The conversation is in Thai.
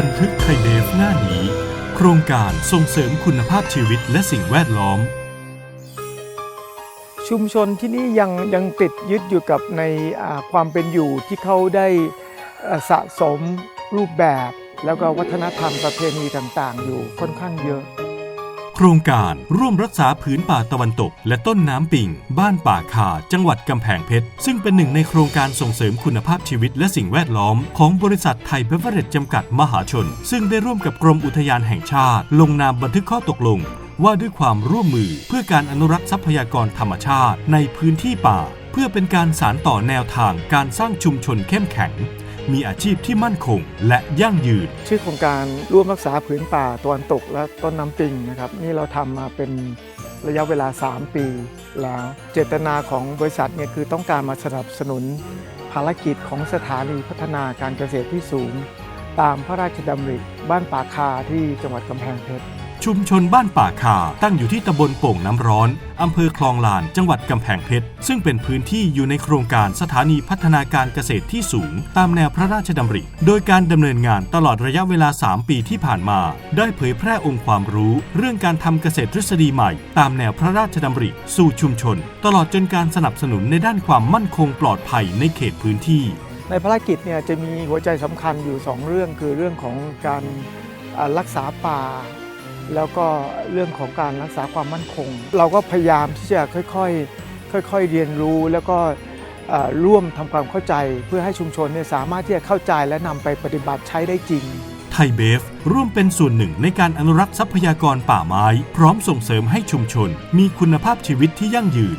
บันทึกไทยเดฟหน้านี้ โครงการส่งเสริมคุณภาพชีวิตและสิ่งแวดล้อม ชุมชนที่นี่ยังยังติดยึดอยู่กับในความเป็นอยู่ที่เขาได้สะสมรูปแบบ แล้วก็วัฒนธรรมประเพณีต่างๆ อยู่ค่อนข้างเยอะ โครงการร่วมรักษาผืนป่าตะวันตก และต้นน้ำปิ่งบ้านป่าคาจังหวัดกำแพงเพชร ซึ่งเป็นหนึ่งในโครงการส่งเสริมคุณภาพชีวิตและสิ่งแวดล้อม ของบริษัทไทยเบเวอเรจจำกัดมหาชน ซึ่งได้ร่วมกับกรมอุทยานแห่งชาติ ลงนามบันทึกข้อตกลงว่าด้วยความร่วมมือเพื่อการอนุรักษ์ทรัพยากรธรรมชาติในพื้นที่ป่า เพื่อเป็นการสานต่อแนวทางการสร้างชุมชนเข้มแข็ง มีอาชีพที่มั่นคงและยั่งยืน ชื่อโครงการร่วมรักษาผืนป่าตะวันตกและต้นน้ำปิงนะครับ นี่เราทำมาเป็นระยะเวลา 3 ปีแล้ว เจตนาของบริษัทเนี่ยคือต้องการมาสนับสนุนภารกิจของสถานีพัฒนาการเกษตรที่สูง ตามพระราชดำริบ้านป่าคาที่จังหวัดกำแพงเพชรชุมชนบ้านป่าคาตั้งอยู่ที่ตำบลโป่งน้ำร้อน อำเภอคลองลาน จังหวัดกำแพงเพชร ซึ่งเป็นพื้นที่อยู่ในโครงการสถานีพัฒนาการเกษตรที่สูง ตามแนวพระราชดำริ โดยการดำเนินงานตลอดระยะเวลา 3 ปีที่ผ่านมา ได้เผยแพร่องค์ความรู้ เรื่องการทำเกษตรทฤษฎีใหม่ ตามแนวพระราชดำริ สู่ชุมชน ตลอดจนการสนับสนุนในด้านความมั่นคงปลอดภัยในเขตพื้นที่ ในภารกิจเนี่ยจะมีหัวใจสำคัญอยู่ 2 เรื่องคือเรื่องของการรักษาป่า แล้วก็เรื่องของการรักษาความมั่นคง เราก็พยายามที่จะค่อยๆค่อยๆเรียนรู้แล้วก็ร่วมทำความเข้าใจเพื่อให้ชุมชนเนี่ยสามารถที่จะเข้าใจและนำไปปฏิบัติใช้ได้จริงไทยเบฟร่วมเป็นส่วนหนึ่งในการอนุรักษ์ทรัพยากรป่าไม้ พร้อมส่งเสริมให้ชุมชน มีคุณภาพชีวิตที่ยั่งยืน